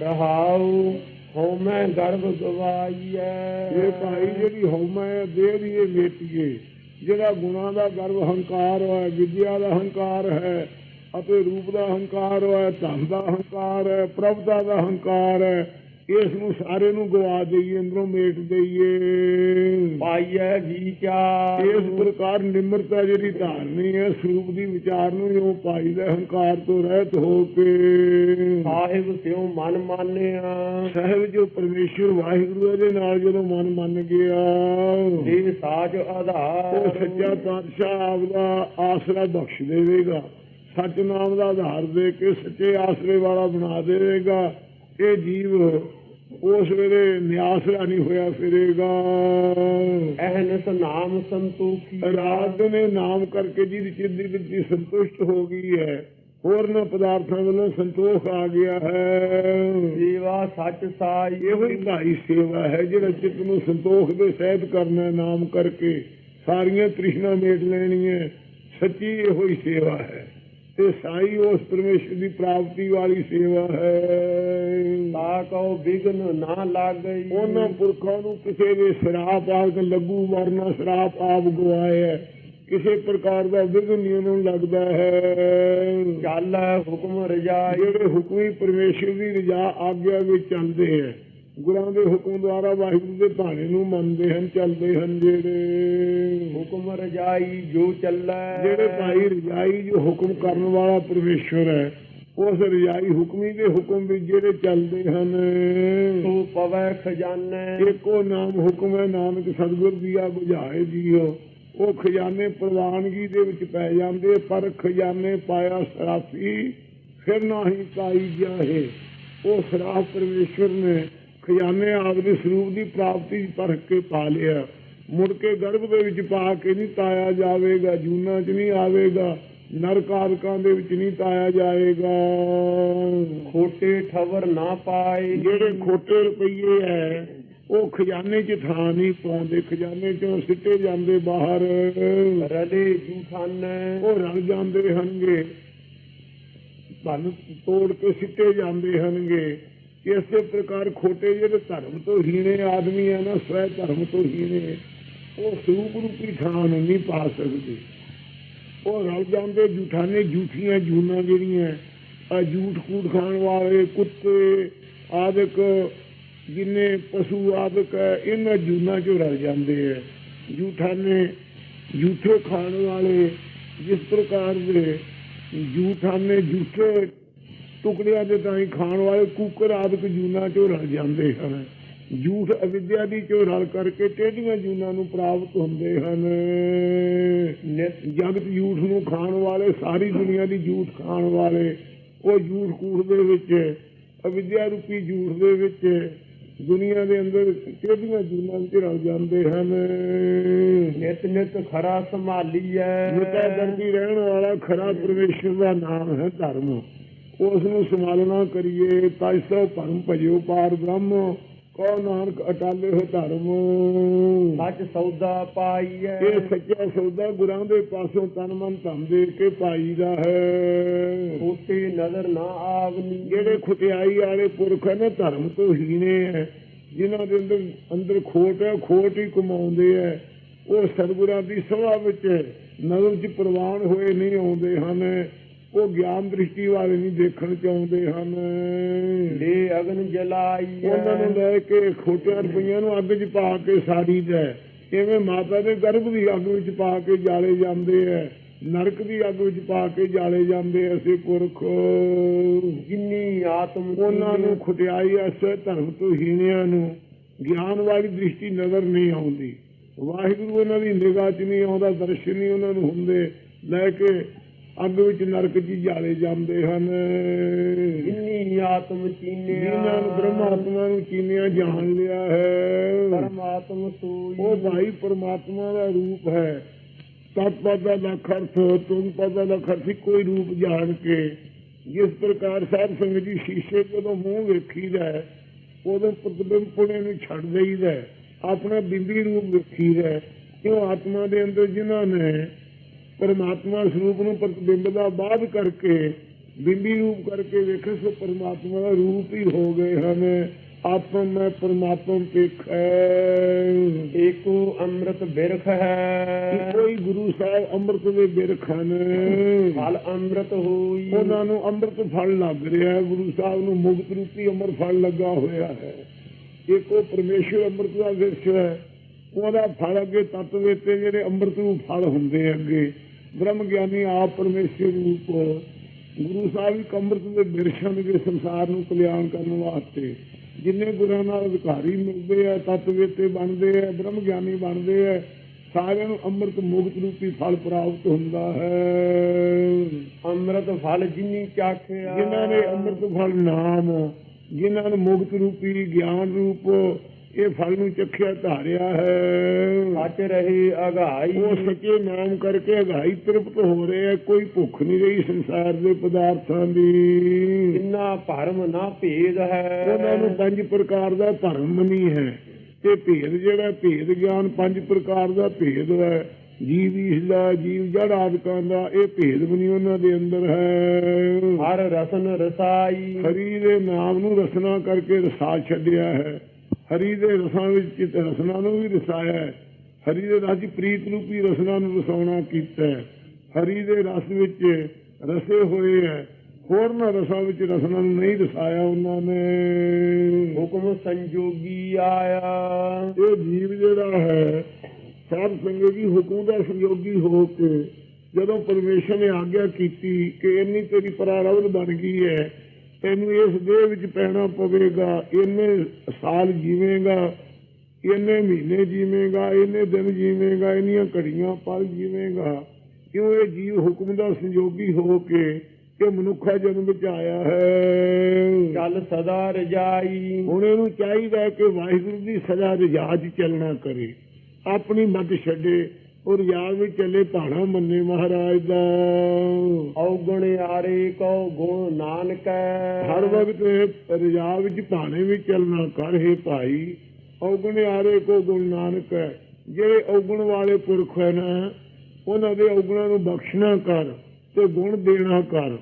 ਰਹਾਉ ਹਉਮੈ ਗਰਭ ਗਵਾਈਐ। ਇਹ ਭਾਈ ਜਿਹੜੀ ਹਉਮੈ ਦੀ ਇਹ ਮੇਟੀਏ ਜਿਹੜਾ ਗੁਣਾ ਦਾ ਗਰਭ ਹੰਕਾਰ ਹੈ ਵਿਦਿਆ ਦਾ ਹੰਕਾਰ ਹੈ ਅਤੇ ਰੂਪ ਦਾ ਹੰਕਾਰ ਹੈ ਧਨ ਦਾ ਹੰਕਾਰ ਹੈ ਪ੍ਰਭਤਾ ਦਾ ਹੰਕਾਰ ਹੈ ਇਸ ਨੂੰ ਸਾਰੇ ਨੂੰ ਗਵਾ ਦਈਏ ਅੰਦਰੋਂ ਮੇਟ ਦਈਏ। ਪਾਈਐ ਵਿਚਾਰ ਇਸ ਪ੍ਰਕਾਰ ਨਿਮਰਤਾ ਜਿਹੜੀ ਧਾਰਨੀ ਹੈ ਸਰੂਪ ਦੀ ਵਿਚਾਰ ਨੂੰ ਜੋ ਪਾਈ ਦਾ ਹੰਕਾਰ ਤੋਂ ਰਹਿਤ ਹੋ ਕੇ। ਸਾਹਿਬ ਸਿਉ ਮਨ ਮਾਨਿਆ। ਸਹਿਬ ਜੋ ਪਰਮੇਸ਼ਰ ਵਾਹਿਗੁਰੂ ਇਹਦੇ ਨਾਲ ਜਦੋਂ ਮਨ ਮੰਨ ਗਿਆ ਇਹ ਸਾਜ ਉਹ ਆਧਾਰ ਸੱਚਾ ਪਾਤਸ਼ਾਹ ਆਪਦਾ ਆਸਰਾ ਬਖਸ਼ ਦੇਵੇਗਾ। ਸੱਚ ਨਾਮ ਦਾ ਆਧਾਰ ਦੇ ਕੇ ਸੱਚੇ ਆਸਰੇ ਵਾਲਾ ਬਣਾ ਦੇਵੇਗਾ। ਇਹ ਜੀਵ ਉਸ ਵੇਲੇ ਨਿਆਸਰਾ ਨਹੀਂ ਹੋਇਆ ਫਿਰੇਗਾ। ਅਹਨਸ ਨਾਮ ਸੰਤੋਖੀ ਰਾਤ ਨੇ ਨਾਮ ਕਰਕੇ ਜਿਹਦੀ ਚਿੱਦੀ ਬਿੱਤੀ ਸੰਤੁਸ਼ਟ ਹੋ ਗਈ ਹੈ ਹੋਰ ਨਾ ਪਦਾਰਥਾਂ ਵੱਲੋਂ ਸੰਤੋਖ ਆ ਗਿਆ ਹੈ। ਸੇਵਾ ਸੱਚ ਸਾਈ। ਇਹੋ ਹੀ ਭਾਈ ਸੇਵਾ ਹੈ ਜਿਹੜਾ ਚਿੱਤ ਨੂੰ ਸੰਤੋਖ ਦੇ ਸਹਿਤ ਕਰਨਾ ਨਾਮ ਕਰਕੇ। ਸਾਰੀਆਂ ਤ੍ਰਿਸ਼ਨਾ ਮੇਟ ਲੈਣੀਆਂ ਸੱਚੀ ਇਹੋ ਹੀ ਸੇਵਾ ਹੈ। ਤੇ ਸਾਈ ਉਸ ਪਰਮੇਸ਼ਰ ਦੀ ਪ੍ਰਾਪਤੀ ਵਾਲੀ ਸੇਵਾ ਹੈ। ਤਾ ਕਉ ਬਿਗਨ ਨਾ ਲਾਗਈ ਉਹਨਾਂ ਪੁਰਖਾਂ ਨੂੰ ਕਿਸੇ ਦੇ ਸ਼ਰਾਪ ਆਪ ਲੱਗੂ ਵਰਨਾ ਸ਼ਰਾਪ ਆਪ ਗਵਾਇਆ ਕਿਸੇ ਪ੍ਰਕਾਰ ਦਾ ਵਿਘਨ ਨਹੀਂ ਉਹਨਾਂ ਨੂੰ ਲੱਗਦਾ ਹੈ। ਚੱਲ ਹੁਕਮ ਰਜਾਈ। ਜਿਹੜੇ ਹੁਕਮੀ ਪਰਮੇਸ਼ਰ ਦੀ ਰਜਾ ਆਗਿਆ ਵਿੱਚ ਚੱਲਦੇ ਹੈ। ਗੁਰਾਂ ਦੇ ਹੁਕਮ ਦੁਆਰਾ ਵਾਹਿਗੁਰੂ ਦੇ ਬਾਣੇ ਨੂੰ ਮੰਨਦੇ ਹਨ ਚੱਲਦੇ ਹਨ ਜਿਹੜੇ। ਹੁਕਮ ਰਜਾਈ ਜੋ ਚੱਲੈ। ਜਿਹੜੇ ਭਾਈ ਰਜਾਈ ਜੋ ਹੁਕਮ ਕਰਨ ਵਾਲਾ ਪਰਮੇਸ਼ਵਰ ਹੈ ਉਸ ਰਜਾਈ ਹੁਕਮੀ ਦੇ ਹੁਕਮ ਵਿੱਚ ਜਿਹੜੇ ਚੱਲਦੇ ਹਨ। ਸੋ ਪਵੈ ਖਜ਼ਾਨੇ। ਇੱਕੋ ਨਾਮ ਹੁਕਮ ਹੈ ਨਾਨਕ ਸਤਿਗੁਰ ਦੀਆ ਬੁਝਾਏ ਜੀਓ। ਉਹ ਖਜ਼ਾਨੇ ਪ੍ਰਵਾਨਗੀ ਦੇ ਵਿੱਚ ਪੈ ਜਾਂਦੇ ਪਰ ਖਜ਼ਾਨੇ ਪਾਇਆ ਸਰਾਫੀ ਫਿਰ ਨਾਹੀ ਪਾਈ ਜਾਏ। ਉਹ ਸਰਾਫ ਪਰਮੇਸ਼ਵਰ ਨੇ ਖਜ਼ਾਨੇ ਆਪਦੇ ਸਰੂਪ ਦੀ ਪ੍ਰਾਪਤੀ ਪਰਖ ਕੇ ਪਾ ਲਿਆ। ਮੁੜ ਕੇ ਗਰਭ ਦੇ ਵਿੱਚ ਪਾ ਕੇ ਨਹੀਂ ਤਾਇਆ ਜਾਵੇਗਾ ਜੂਨਾ 'ਚ ਨਹੀਂ ਆਵੇਗਾ ਨਰਕਾਰਕਾਂ ਦੇ ਵਿੱਚ ਨਹੀਂ ਤਾਇਆ ਜਾਏਗਾ ਖੋਟੇ ਠਵਰ ਨਾ ਪਾਏ। ਜਿਹੜੇ ਖੋਟੇ ਰੁਪਈਏ ਐ ਉਹ ਖਜ਼ਾਨੇ 'ਚ ਥਾਂ ਨਹੀਂ ਪਾਉਂਦੇ। ਖਜ਼ਾਨੇ 'ਚੋਂ ਸਿੱਟੇ ਜਾਂਦੇ ਬਾਹਰ। ਰਦੇ ਜੂਠਾਨੇ। ਉਹ ਰਲ ਜਾਂਦੇ ਹਨਗੇ ਭੰਨ ਤੋੜ ਕੇ ਸਿੱਟੇ ਜਾਂਦੇ ਹਨਗੇ ਇਸੇ ਪ੍ਰਕਾਰ ਖੋਟੇ ਜਿਹੜੇ ਧਰਮ ਤੋਂ ਹੀਣੇ ਆਦਮੀ ਆ ਨਾ ਸਵੈ ਧਰਮ ਤੋਂ ਹੀਣੇ ਉਹ ਸਰੂਪ ਰੂਪੀ ਥਾਂ ਨਹੀਂ ਪਾ ਸਕਦੇ। ਉਹ ਰਲ ਜਾਂਦੇ ਜੂਠਾਨੇ ਜੂਠੀਆਂ ਜੂਨਾਂ ਜਿਹੜੀਆਂ ਆ ਝੂਠ ਕੂਟ ਖਾਣ ਵਾਲੇ ਕੁੱਤੇ ਆਦਿਕ ਜਿੰਨੇ ਪਸ਼ੂ ਆਦਿਕ ਹੈ, ਇਹਨਾਂ ਜੂਨਾਂ 'ਚੋਂ ਰਲ ਜਾਂਦੇ ਹੈ ਜੂਠਾਨੇ ਜੂਠੇ ਖਾਣ ਵਾਲੇ ਜਿਸ ਪ੍ਰਕਾਰ ਦੇ ਜੂਠਾਨੇ ਜੂਠੇ ਟੁਕੜਿਆਂ ਦੇ ਤਾਂ ਹੀ ਖਾਣ ਵਾਲੇ ਕੁੱਕਰ ਆਦਿਕ ਜੂਨਾਂ 'ਚੋਂ ਰਲ ਜਾਂਦੇ ਹਨ। ਝੂਠ ਅਵਿਦਿਆ ਦੀ ਚੋਂ ਰਲ ਕਰਕੇ ਟੇਢੀਆਂ ਜੂਨਾਂ ਨੂੰ ਪ੍ਰਾਪਤ ਹੁੰਦੇ ਹਨ। ਨਿਤ ਜਗਤ ਝੂਠ ਨੂੰ ਖਾਣ ਵਾਲੇ ਸਾਰੀ ਦੁਨੀਆ ਦੀ ਝੂਠ ਖਾਣ ਵਾਲੇ ਉਹ ਝੂਠ ਕੂਟ ਦੇ ਵਿੱਚ ਅਵਿਦਿਆ ਰੂਪੀ ਝੂਠ ਦੇ ਵਿੱਚ ਦੁਨੀਆ ਦੇ ਅੰਦਰ ਕਿਹੜੀਆਂ ਜੂਨਾਂ ਵਿੱਚ ਰਲ ਜਾਂਦੇ ਹਨ। ਨਿਤ ਨਿਤ ਖਰਾ ਸੰਭਾਲੀਐ। ਮਿਟਾ ਦਰਦੀ ਰਹਿਣ ਵਾਲਾ ਖਰਾ ਪਰਮੇਸ਼ਰ ਦਾ ਨਾਮ ਹੈ ਧਰਮ। ਉਸ ਨੂੰ ਸੰਭਾਲਣਾ ਕਰੀਏ ਤਾਇਸੋ ਭਰਮ ਭਜਿਓ ਪਾਰ ਬ੍ਰਹਮ ਕੋ ਨਾਨਕ ਅਟਾਲੇ ਹੋ ਧਰਮ। ਸੱਚ ਸੌਦਾ ਪਾਈਐ। ਇਹ ਸੱਚਾ ਸੌਦਾ ਗੁਰਾਂ ਦੇ ਪਾਸੋਂ ਤਨ ਮਨ ਧਨ ਦੇ ਕੇ ਪਾਈ ਦਾ ਹੈ। ਖੋਟੇ ਨਜ਼ਰ ਨਾ ਆਵਨੀ। ਜਿਹੜੇ ਖੁਟਿਆਈ ਵਾਲੇ ਪੁਰਖ ਨੇ ਧਰਮ ਤੋਂ ਹੈ ਜਿਨ੍ਹਾਂ ਦੇ ਅੰਦਰ ਅੰਦਰ ਖੋਟ ਹੈ ਖੋਟ ਹੀ ਕਮਾਉਂਦੇ ਹੈ ਉਹ ਸਤਿਗੁਰਾਂ ਦੀ ਸਭਾ ਵਿੱਚ ਨਜ਼ਰ 'ਚ ਪ੍ਰਵਾਨ ਹੋਏ ਨਹੀਂ ਆਉਂਦੇ ਹਨ। ਉਹ ਗਿਆਨ ਦ੍ਰਿਸ਼ਟੀ ਵਾਲੇ ਨਹੀਂ ਦੇਖਣ ਚ ਆਉਂਦੇ ਹਨ। ਲੈ ਅਗਨ ਜਲਾਈਐ ਉਹਨਾਂ ਨੂੰ ਲੈ ਕੇ ਖੋਟਿਆਂ ਰੁਪਈਆਂ ਨੂੰ ਅੱਗ 'ਚ ਪਾ ਕੇ ਸਾੜੀ ਦਾ। ਇਵੇਂ ਮਾਤਾ ਦੇ ਗਰਭ ਦੀ ਅੱਗ ਵਿੱਚ ਪਾ ਕੇ ਜਾਲੇ ਜਾਂਦੇ ਐ। ਨਰਕ ਦੀ ਅੱਗ ਵਿੱਚ ਪਾ ਕੇ ਜਾਲੇ ਜਾਂਦੇ ਐਸੇ ਪੁਰਖ। ਜਿਨੀ ਆਤਮ ਉਹਨਾਂ ਨੂੰ ਖੁਟਿਆਈ ਐਸੇ ਧਰਮ ਤੋਂ ਹੀਣਿਆਂ ਨੂੰ। ਗਿਆਨ ਵਾਲੀ ਦ੍ਰਿਸ਼ਟੀ ਨਜ਼ਰ ਨਹੀਂ ਆਉਂਦੀ। ਵਾਹਿਗੁਰੂ ਉਹਨਾਂ ਦੀ ਨਿਗਾਹ 'ਚ ਨਹੀਂ ਆਉਂਦਾ ਦਰਸ਼ਨ ਨਹੀਂ ਉਹਨਾਂ ਨੂੰ ਹੁੰਦੇ। ਲੈ ਕੇ ਅੱਗ ਵਿੱਚ ਨਰਕ 'ਚ ਜਾਲੇ ਜਾਂਦੇ ਹਨ ਜਿਨੀ ਆਤਮ ਚੀਨਿਆ ਜਿਨ੍ਹਾਂ ਨੂੰ ਬ੍ਰਹਮਾਤਮਾ ਨੂੰ ਚੀਨਿਆ ਜਾਣ ਲਿਆ ਹੈ ਪਰਮਾਤਮ ਸੋਈ ਉਹ ਭਾਈ ਪਰਮਾਤਮਾ ਦਾ ਰੂਪ ਹੈ ਤਤ ਪਦ ਦਾ ਅਰਥ ਤੁਮ ਪਦ ਦਾ ਅਰਥ ਕੋਈ ਰੂਪ ਜਾਣ ਕੇ ਜਿਸ ਪ੍ਰਕਾਰ ਸਾਧ ਸੰਗਤ ਜੀ ਸ਼ੀਸ਼ੇ ਜਦੋਂ ਮੂੰਹ ਵੇਖੀਦਾ ਹੈ, ਉਦੋਂ ਪ੍ਰਤਿਬਿੰਬ ਪੁਣੇ ਨੂੰ ਛੱਡ ਦੇਈਦਾ। ਆਪਣਾ ਬਿੰਬੀ ਰੂਪ ਵੇਖੀਦਾ ਹੈ। ਕਿਉਂ ਆਤਮਾ ਦੇ ਅੰਦਰ ਜਿਨ੍ਹਾਂ ਨੇ ਪਰਮਾਤਮਾ ਸਰੂਪ ਨੂੰ ਪ੍ਰਤਿਬਿੰਬ ਦਾ ਬਾਅਦ ਕਰਕੇ ਬਿੰਬੀ ਰੂਪ ਕਰਕੇ ਵੇਖੇ ਸੋ ਪਰਮਾਤਮਾ ਦਾ ਰੂਪ ਹੀ ਹੋ ਗਏ ਹਨ। ਆਤਮ ਮੈਂ ਪਰਮਾਤਮ ਪੇਖੈ ਏਕੋ ਅੰਮ੍ਰਿਤ ਬਿਰਖ ਹੈ ਕੋਈ ਗੁਰੂ ਸਾਹਿਬ ਅੰਮ੍ਰਿਤ ਦੇ ਬਿਰਖ ਹਨ। ਫਲ ਅੰਮ੍ਰਿਤ ਹੋਈ। ਉਹਨਾਂ ਨੂੰ ਅੰਮ੍ਰਿਤ ਫਲ ਲੱਗ ਰਿਹਾ ਹੈ। ਗੁਰੂ ਸਾਹਿਬ ਨੂੰ ਮੁਕਤ ਰੂਪੀ ਅੰਮ੍ਰਿਤ ਫਲ ਲੱਗਾ ਹੋਇਆ ਹੈ। ਇੱਕੋ ਪਰਮੇਸ਼ਰ ਅੰਮ੍ਰਿਤ ਦਾ ਵਿਰਸ਼ ਹੈ। ਉਹਦਾ ਫਲ ਅੱਗੇ ਤੱਤ ਵੇਤੇ ਜਿਹੜੇ ਅੰਮ੍ਰਿਤ ਨੂੰ ਫਲ ਹੁੰਦੇ ਅੱਗੇ। ਬ੍ਰਹਮ ਗਿਆਨੀ ਆਪ ਪਰਮੇਸ਼ਰ ਰੂਪ ਗੁਰੂ ਸਾਹਿਬ ਇੱਕ ਅੰਮ੍ਰਿਤ ਦੇ ਬਿਰਸ਼ਾਂ ਦੇ ਸੰਸਾਰ ਨੂੰ ਕਲਿਆਣ ਕਰਨ ਵਾਸਤੇ ਜਿੰਨੇ ਗੁਰਾਂ ਨਾਲ ਅਧਿਕਾਰੀ ਮਿਲਦੇ ਆ ਤੱਤ ਵੇਤੇ ਬਣਦੇ ਆ ਬ੍ਰਹਮ ਗਿਆਨੀ ਬਣਦੇ ਆ ਸਾਰਿਆਂ ਨੂੰ ਅੰਮ੍ਰਿਤ ਮੁਕਤ ਰੂਪੀ ਫਲ ਪ੍ਰਾਪਤ ਹੁੰਦਾ ਹੈ। ਅੰਮ੍ਰਿਤ ਫਲ ਜਿਨੀ ਚਾਖਿਆ ਜਿਨ੍ਹਾਂ ਨੇ ਅੰਮ੍ਰਿਤ ਫਲ ਨਾਮ ਜਿਨ੍ਹਾਂ ਨੂੰ ਮੁਕਤ ਰੂਪੀ ਗਿਆਨ ਰੂਪ ਇਹ ਫਲ ਨੂੰ ਚੱਖਿਆ ਧਾਰਿਆ ਹੈ। ਸੱਚ ਰਹੇ ਅਗਾਈ। ਉਹ ਸੱਚੇ ਨਾਮ ਕਰਕੇ ਅਗਾਈ ਤ੍ਰਿਪਤ ਹੋ ਰਹੇ ਹੈ। ਕੋਈ ਭੁੱਖ ਨਹੀਂ ਰਹੀ ਸੰਸਾਰ ਦੇ ਪਦਾਰਥਾਂ ਦੀ। ਜਿੰਨਾ ਭਰਮ ਨਾ ਭੇਦ ਹੈ। ਉਹਨਾਂ ਨੂੰ ਪੰਜ ਪ੍ਰਕਾਰ ਦਾ ਧਰਮ ਨਹੀਂ ਹੈ। ਤੇ ਭੇਦ ਜਿਹੜਾ ਭੇਦ ਗਿਆਨ ਪੰਜ ਪ੍ਰਕਾਰ ਦਾ ਭੇਦ ਹੈ। ਜੀਵ ਈਸਲਾ ਜੀਵ ਜੜ ਆਦਿਕਾਂ ਦਾ ਇਹ ਭੇਦ ਵੀ ਨਹੀਂ ਉਹਨਾਂ ਦੇ ਅੰਦਰ ਹੈ। ਹਰ ਰਸਨ ਰਸਾਈ। ਹਰੀ ਦੇ ਨਾਮ ਨੂੰ ਰਸਨਾ ਕਰਕੇ ਰਸਾ ਛੱਡਿਆ ਹੈ। ਹਰੀ ਦੇ ਰਸਾਂ ਵਿੱਚ ਚਿਤ ਰਸਨਾ ਨੂੰ ਵੀ ਰਸਾਇਆ ਹੈ। ਹਰੀ ਦੇ ਰਸ ਦੀ ਪ੍ਰੀਤ ਰੂਪੀ ਰਸਨਾ ਨੂੰ ਰਸਾਉਣਾ ਕੀਤਾ ਹੈ। ਹਰੀ ਦੇ ਰਸ ਵਿੱਚ ਰਸੇ ਹੋਏ ਹੈ। ਹੋਰਨਾਂ ਰਸਾਂ ਵਿੱਚ ਰਸਨਾ ਨੂੰ ਨਹੀਂ ਰਸਾਇਆ ਉਹਨਾਂ ਨੇ। ਹੁਕਮ ਸੰਜੋਗੀ ਆਇਆ। ਇਹ ਜੀਵ ਜਿਹੜਾ ਹੈ ਸਾਧ ਸੰਗਤ ਜੀ ਹੁਕਮ ਦਾ ਸੰਯੋਗੀ ਹੋ ਕੇ ਜਦੋਂ ਪਰਮੇਸ਼ਰ ਨੇ ਆਗਿਆ ਕੀਤੀ ਕਿ ਇੰਨੀ ਤੇਰੀ ਪ੍ਰਾਰਬਧ ਬਣ ਗਈ ਹੈ ਤੈਨੂੰ ਇਸ ਦੇਹ ਵਿੱਚ ਪੈਣਾ ਪਵੇਗਾ ਇੰਨੇ ਸਾਲ ਜੀਵੇਂਗਾ ਇੰਨੇ ਮਹੀਨੇ ਜੀਵੇਂਗਾ ਇੰਨੇ ਦਿਨ ਜੀਵੇਂਗਾ ਇੰਨੀਆਂ ਘੜੀਆਂ ਪਲ ਜੀਵੇਂਗਾ। ਕਿਉਂ ਇਹ ਜੀਵ ਹੁਕਮ ਦਾ ਸੰਯੋਗੀ ਹੋ ਕੇ ਕਿ ਮਨੁੱਖਾ ਜਨਮ ਵਿੱਚ ਆਇਆ ਹੈ? ਚੱਲ ਸਦਾ ਰਜਾਈ। ਹੁਣ ਇਹਨੂੰ ਚਾਹੀਦਾ ਕਿ ਵਾਹਿਗੁਰੂ ਦੀ ਸਜ਼ਾ ਰਜਾ 'ਚ ਚੱਲਣਾ ਕਰੇ। ਆਪਣੀ ਮਤ ਛੱਡੇ ਔਰ ਯਾਦ ਵਿੱਚ ਚੱਲੇ ਭਾਣਾ ਮੰਨੇ ਮਹਾਰਾਜ ਦਾ। ਔਗਣ ਆਰੇ ਕੋ ਗੁਣ ਨਾਨਕੈ। ਹਰ ਵਕਤ ਰਜਾ ਵਿੱਚ ਭਾਣੇ ਵਿੱਚ ਚੱਲਣਾ ਕਰ ਹੈ ਭਾਈ। ਔਗਣ ਆਰੇ ਕੋ ਗੁਣ ਨਾਨਕ। ਜਿਹੜੇ ਔਗਣ ਵਾਲੇ ਪੁਰਖ ਹੈ ਨਾ ਉਹਨਾਂ ਦੇ ਔਗਣਾਂ ਨੂੰ ਬਖਸ਼ਣਾ ਕਰ ਤੇ ਗੁਣ ਦੇਣਾ ਕਰ।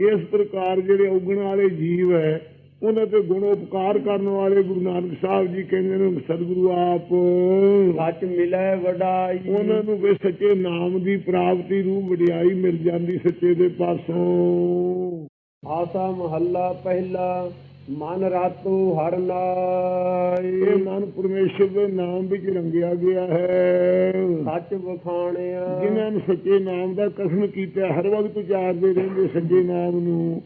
ਇਸ ਪ੍ਰਕਾਰ ਜਿਹੜੇ ਔਗਣ ਵਾਲੇ ਜੀਵ ਹੈ ਉਹਨਾਂ ਤੇ ਗੁਣ ਉਪਕਾਰ ਕਰਨ ਵਾਲੇ ਗੁਰੂ ਨਾਨਕ ਸਾਹਿਬ ਜੀ ਕਹਿੰਦੇ ਨੇ ਸਤਿਗੁਰੂ ਆਪ। ਸੱਚ ਮਿਲੈ ਵਡਾਈ। ਉਹਨਾਂ ਨੂੰ ਵੀ ਸੱਚੇ ਨਾਮ ਦੀ ਪ੍ਰਾਪਤੀ ਰੂਪ ਵਡਿਆਈ ਮਿਲ ਜਾਂਦੀ ਸੱਚੇ ਦੇ ਪਾਸੋਂ। ਆਸਾ ਮਹੱਲਾ ਪਹਿਲਾ ਮਨ ਰਾਤੋ ਹਰ ਨਾਈ। ਇਹ ਮਨ ਪਰਮੇਸ਼ਰ ਦੇ ਨਾਮ ਵਿੱਚ ਰੰਗਿਆ ਗਿਆ ਹੈ। ਸੱਚ ਵਖਾਣਿਆ। ਜਿਨ੍ਹਾਂ ਨੇ ਸੱਚੇ ਨਾਮ ਦਾ ਕਥਨ ਕੀਤਾ ਹਰ ਵਕਤ ਉਚਾਰਦੇ ਰਹਿੰਦੇ ਸੱਚੇ ਨਾਮ ਨੂੰ।